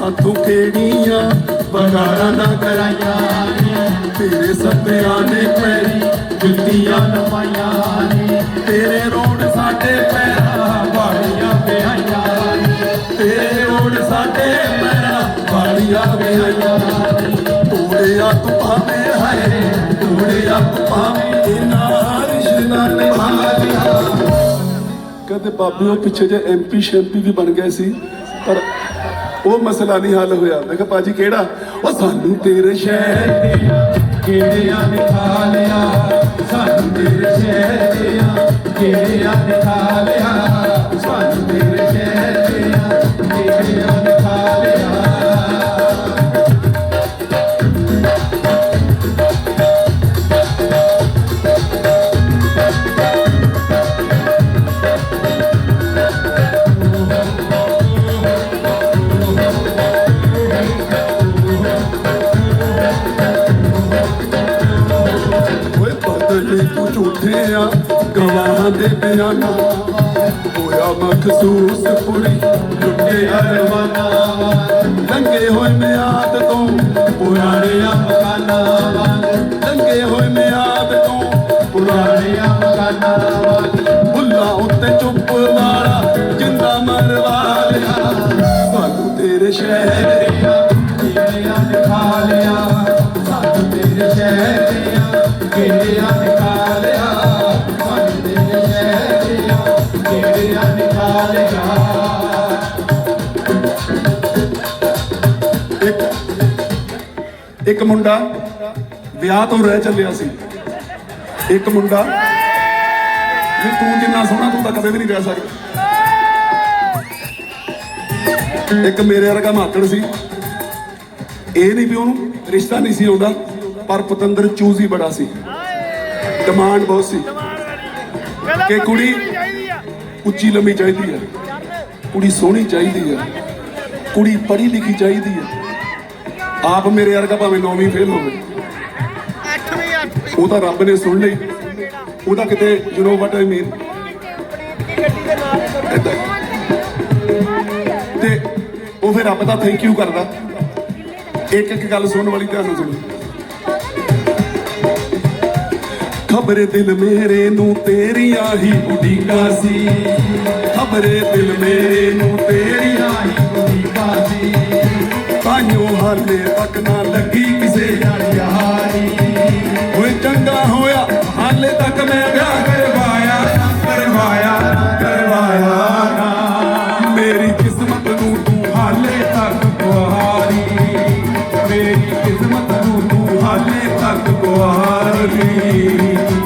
ਸਾਥੋਂ ਕਿਹੜੀਆਂ ਬਗਾੜਾ ਨਾ ਕਰਾਈਆਂ ਤੇਰੇ ਸੱਤਿਆਂ ਨੇ ਪੈਰੀ ਜੁੱਤੀਆਂ ਨਵਾਈਆਂ ਨੇ। ਤੇਰੇ ਰੋਡ ਸਾਡੇ ਪੈਰਾਂ ਵਾਲੀਆਂ ਵਿਆਈਆਂ ਤੇਰੇ ਰੋਡ ਸਾਡੇ ਪੈਰਾਂ ਵਾਲੀਆਂ ਵਿਆਈਆਂ ਤੋੜਿਆ ਤੂੰ ਭਾਵੇਂ ਹੈ ਤੋੜਿਆ ਤੂੰ ਭਾਵੇਂ ਇਹਨਾਂ ਰਿਸ਼ਤਾ ਨਿਭਾ ਲਿਆ ਕਹਿੰਦੇ ਬਾਬੇ ਉਹ ਪਿੱਛੇ ਜੇ ਐਮਪੀ ਸ਼ੈਂਪੀ ਵੀ ਬਣ ਗਏ ਸੀ, ਪਰ ਉਹ ਮਸਲਾ ਨਹੀਂ ਹੱਲ ਹੋਇਆ। ਮੈਂ ਕਿਹਾ ਬਾਜੀ ਕਿਹੜਾ? ਉਹ ਸਾਨੂੰ ਤੇਰੇ ਸ਼ਹਿਰ ਦੇ ਕਿਹੜਿਆਂ ਨੇ ਲਿਆ? ਸਾਨੂੰ ਤੇਰੇ ਸ਼ਹਿਰ ਦੀਆਂ ਕਿਹੜਿਆਂ ਨੇ ਲਿਆ? ਸਾਨੂੰ ਤੇਰੇ ਸ਼ਹਿਰ ਦੀਆਂ ਕਿਹੜਿਆਂ ਤੂੰ ਝੂਠੇ ਆ ਗਵਾਹਾਂ ਦੇ ਬਿਆਨਾਂ। ਹੋਇਆ ਮਖਸੂਸ ਪੁਰੀ ਲੁੱਟੇ ਅਰਮਾਨਾ ਲੰਗੇ ਹੋਏ ਮਿਆਦ ਤੋਂ ਪੁਰਾਣੇ ਮਕਾਨਾਂ। ਲੰਗੇ ਹੋਏ ਮਿਆਦ ਤੋਂ ਪੁਰਾਣਿਆਂ ਮਕਾਨਾਂ। ਬੁੱਲਾ ਉੱਤੇ ਚੁੱਪ ਵਾਲਾ, ਜਿੰਦਾ ਮਰਵਾ ਲਿਆ। ਸਾਨੂੰ ਤੇਰੇ ਸ਼ਹਿਰ ਦੀਆਂ ਕਿਹੜਿਆਂ ਨੇ ਖਾ ਲਿਆ। ਸਾਨੂੰ ਤੇਰੇ ਸ਼ਹਿਰ ਦੀਆਂ ਕਿਹੜਿਆਂ ਨੇ ਖਾ ਇੱਕ ਇੱਕ ਮੁੰਡਾ ਵਿਆਹ ਤੋਂ ਰਹਿ ਚੱਲਿਆ ਸੀ। ਇੱਕ ਮੁੰਡਾ ਵੀ ਤੂੰ ਜਿੰਨਾ ਸੋਹਣਾ ਤੂੰ ਤਾਂ ਕਦੇ ਵੀ ਨਹੀਂ ਰਹਿ ਸਕਦਾ। ਇੱਕ ਮੇਰੇ ਵਰਗਾ ਮਾਤੜ ਸੀ। ਇਹ ਨਹੀਂ ਵੀ ਉਹਨੂੰ ਰਿਸ਼ਤਾ ਨਹੀਂ ਸੀ ਆਉਂਦਾ ਪਰ ਪਤੰਦਰ ਚੂਜ਼ ਹੀ ਬੜਾ ਸੀ। ਡਿਮਾਂਡ ਬਹੁਤ ਸੀ ਕਿ ਕੁੜੀ ਉੱਚੀ ਲੰਮੀ ਚਾਹੀਦੀ ਹੈ। ਕੁੜੀ ਸੋਹਣੀ ਚਾਹੀਦੀ ਹੈ। ਕੁੜੀ ਪੜ੍ਹੀ ਲਿਖੀ ਚਾਹੀਦੀ ਹੈ। ਆਪ ਮੇਰੇ ਵਰਗਾ ਭਾਵੇਂ ਨੌਵੀਂ ਫੇਲ ਹੋਵੇ। ਉਹ ਤਾਂ ਰੱਬ ਨੇ ਸੁਣ ਲਈ। ਉਹਦਾ ਕਿਤੇ ਯੂ نو ਵਾਟ ਆਈ ਮੀਨ ਤੇ ਉਹ ਫਿਰ ਰੱਬ ਦਾ ਥੈਂਕ ਯੂ ਕਰਦਾ। ਇੱਕ ਇੱਕ ਗੱਲ ਸੁਣਨ ਵਾਲੀ ਧਿਆਨ ਨਾਲ ਸੁਣੋ। ਖਬਰੇ ਦਿਲ ਮੇਰੇ ਨੂੰ ਤੇਰੀਆਂ ਹੀ ਉਡੀਕਾਂ ਸੀ। ਖਬਰੇ ਦਿਲ ਮੇਰੇ ਨੂੰ ਤੇਰੀ ਹੀ ਉਡੀਕਾਂ ਸੀ। ਤਾਈਓ ਹਾਲੇ ਤੱਕ ਨਾ ਲੱਗੀ ਕਿਸੇ ਨਾਲ ਯਾਰੀ ਓਏ ਚੰਗਾ ਹੋਇਆ, ਹਾਲੇ ਤੱਕ ਮੈਂ ਵਿਆਹ ਕਰਵਾਇਆ me.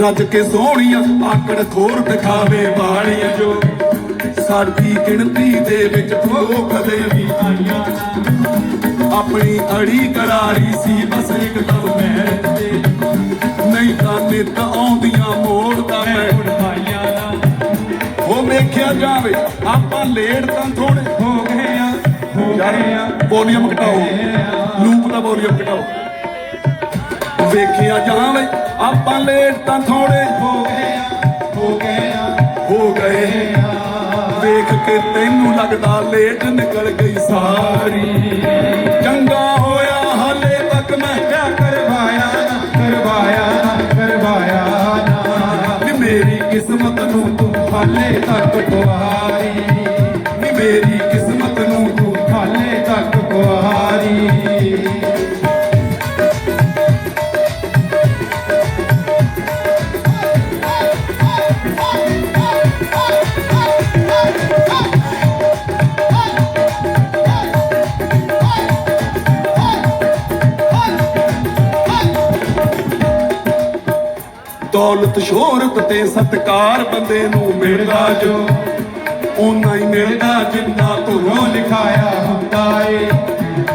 ਰੱਜ ਕੇ ਸੋਹਣੀਆਂ ਆਕੜ ਥੋਰ ਦਿਖਾਵੇ ਵਾਲੀਆਂ ਜੋ। ਸਾਡੀ ਗਿਣਤੀ ਦੇ ਵਿੱਚ ਤੂੰ ਕਦੇ ਵੀ ਆਈਆਂ। ਆਪਣੀ ਅੜੀ ਕਰਾਰੀ ਸੀ ਬਸ ਇੱਕ ਮੈਰਿਜ ਤੇ। ਨਹੀਂ ਤਾਂ ਨਿਤ ਆਉਂਦੀਆਂ ਮੋੜਦਾ ਮੈਂ ਭਾਈਆਂ ਨਾ। ਉਹ ਵੇਖਿਆ ਜਾਵੇ ਆਪਾਂ ਲੇਟ ਤਾਂ ਥੋੜੇ ਹੋ ਗਏ ਆ ਹੋ ਗਏ ਆ। ਵੋਲੀਅਮ ਘਟਾਓ। ਲੂਪ ਦਾ ਵੋਲੀਅਮ ਘਟਾਓ। ਵੇਖਿਆ ਜਾਵੇ ਆਪਾਂ ਲੇਟ ਤਾਂ ਥੋੜੇ ਹੋ ਗਏ ਹੋ ਗਏ ਹੋ ਗਏ ਵੇਖ ਕੇ ਤੈਨੂੰ ਲੱਗਦਾ ਲੇਟ ਨਿਕਲ ਗਈ ਸਾਰੀ। ਚੰਗਾ ਹੋਇਆ ਹਾਲੇ ਤੱਕ ਮੈਂ ਵਿਆਹ ਕਰਵਾਇਆ ਨਾ ਕਰਵਾਇਆ ਨਾ ਕਰਵਾਇਆ ਨਾ। ਮੇਰੀ ਕਿਸਮਤ ਨੂੰ ਤੂੰ ਹਾਲੇ ਤੱਕ ਦੌਲਤ ਸ਼ੋਹਰਤ ਤੇ ਸਤਕਾਰ ਬੰਦੇ ਨੂੰ ਮਿਲਦਾ ਜੋ ਓਨਾ ਹੀ ਮਿਲਦਾ ਜਿੰਨਾ ਤੂੰ ਲਿਖਾਇਆ ਹੁੰਦਾ ਏ।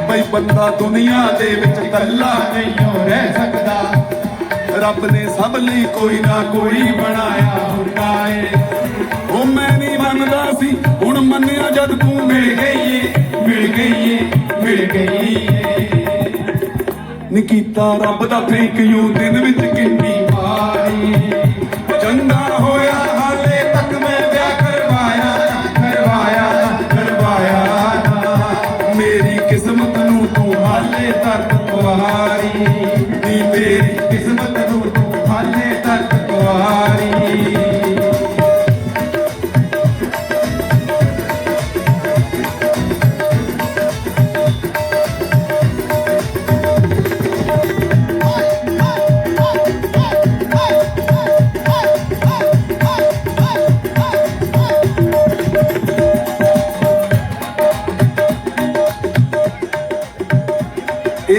ਬਈ ਬੰਦਾ ਦੁਨੀਆ ਦੇ ਵਿੱਚ ਇਕੱਲਾ ਨਹੀਂ ਰਹਿ ਸਕਦਾ। ਰੱਬ ਨੇ ਸਭ ਲਈ ਕੋਈ ਨਾ ਕੋਈ ਬਣਾਇਆ ਹੁੰਦਾ ਏ। ਉਹ ਮੈਂ ਨਹੀਂ ਮੰਨਦਾ ਸੀ, ਹੁਣ ਮੰਨਿਆ ਜਦ ਤੂੰ ਮਿਲ ਗਈ ਏ, ਮਿਲ ਗਈ ਏ, ਮਿਲ ਗਈ ਏ। ਨੀ ਕੀਤਾ ਰੱਬ ਦਾ ਥੈਂਕ ਯੂ ਦਿਨ ਵਿੱਚ ਕਿੰਨੀ ਚੰਗਾ ਹੋਇਆ, ਹਾਲੇ ਤੱਕ ਮੈਂ ਵਿਆਹ ਕਰਵਾਇਆ ਕਰਵਾਇਆ ਕਰਵਾਇਆ ਕਿਸਮਤ ਨੂੰ ਤੂੰ ਹਾਲੇ ਤੱਕ ਕੁਆਰੀ ਨੀ ਮੇਰੀ ਕਿਸਮਤ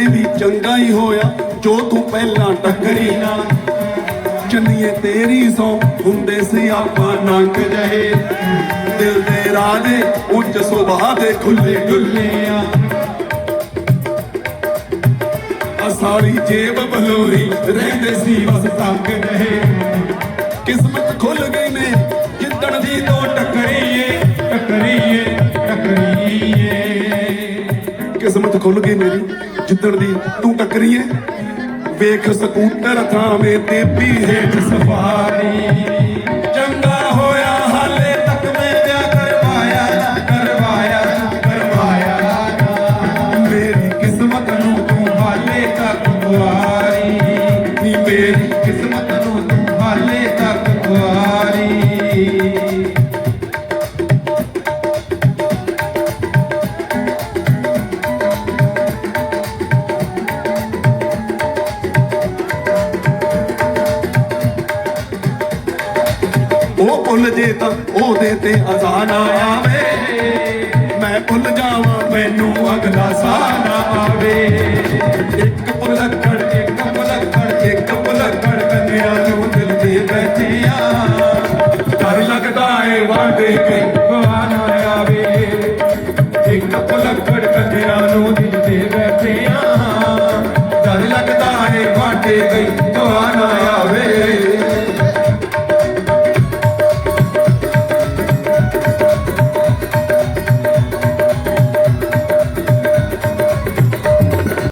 ਇਹ ਵੀ ਚੰਗਾ ਹੀ ਹੋਇਆ, ਜੋ ਤੂੰ ਪਹਿਲਾਂ ਟੱਕਰੀ ਨਾ। ਚੰਨੀਏ ਤੇਰੀ ਸੌ ਹੁੰਦੇ ਸੀ ਆਪਾਂ ਨੰਗ ਜਹੇ। ਦਿਲ ਦੇ ਰਾਜੇ ਉੱਚ ਸੁਭਾਅ ਦੇ ਖੁੱਲੇ ਡੁੱਲੇ ਸਾਰੀ ਜੇਬ ਬਲੋਰੀ ਰਹਿੰਦੇ ਸੀ ਬਸ ਤੰਗ ਰਹੇ ਕਿਸਮਤ ਖੁੱਲ ਗਈ ਨੇ, ਜਿੱਦਣ ਦੀ ਤੋਂ ਟੱਕਰੀਏ, ਟਕਰੀਏ ਟਕਰੀਏ। ਕਿਸਮਤ ਖੁੱਲ ਗਈ ਮੇਰੀ, ਜਿੱਦਣ ਦੀ ਤੂੰ ਟੱਕਰੀ ਏ। ਵੇਖ ਸਕੂਟਰ ਥਾਵੇਂ ਤੇ ਵੀ ਸਫਾਰੀ ਭੁੱਲ ਜੇ ਤਾਂ ਉਹਦੇ ਤੇ ਅਜ਼ਾ ਨਾ ਆਵੇ। ਮੈਂ ਭੁੱਲ ਜਾਵਾਂ, ਮੈਨੂੰ ਅਗਲਾ ਸਾਹ ਨਾ ਆਵੇ। ਇੱਕ ਭੁਲੱਕੜ ਇੱਕ ਪਲਕੜ ਇੱਕ ਪਲਕੜ ਕੰਨਿਆ ਨੂੰ ਦਿਲ ਤੇ ਬੈਠਿਆ। ਡਰ ਲੱਗਦਾ ਏ ਵਾਂਡੇ ਕੇ ਗਵਾ ਨਾ ਆਵੇ। ਇੱਕ ਪਲਕੜ ਕੰਨਿਆ ਨੂੰ ਦਿਲ ਤੇ ਬੈਠਿਆ। ਡਰ ਲੱਗਦਾ ਏ ਵਾਟੇ ਗਈ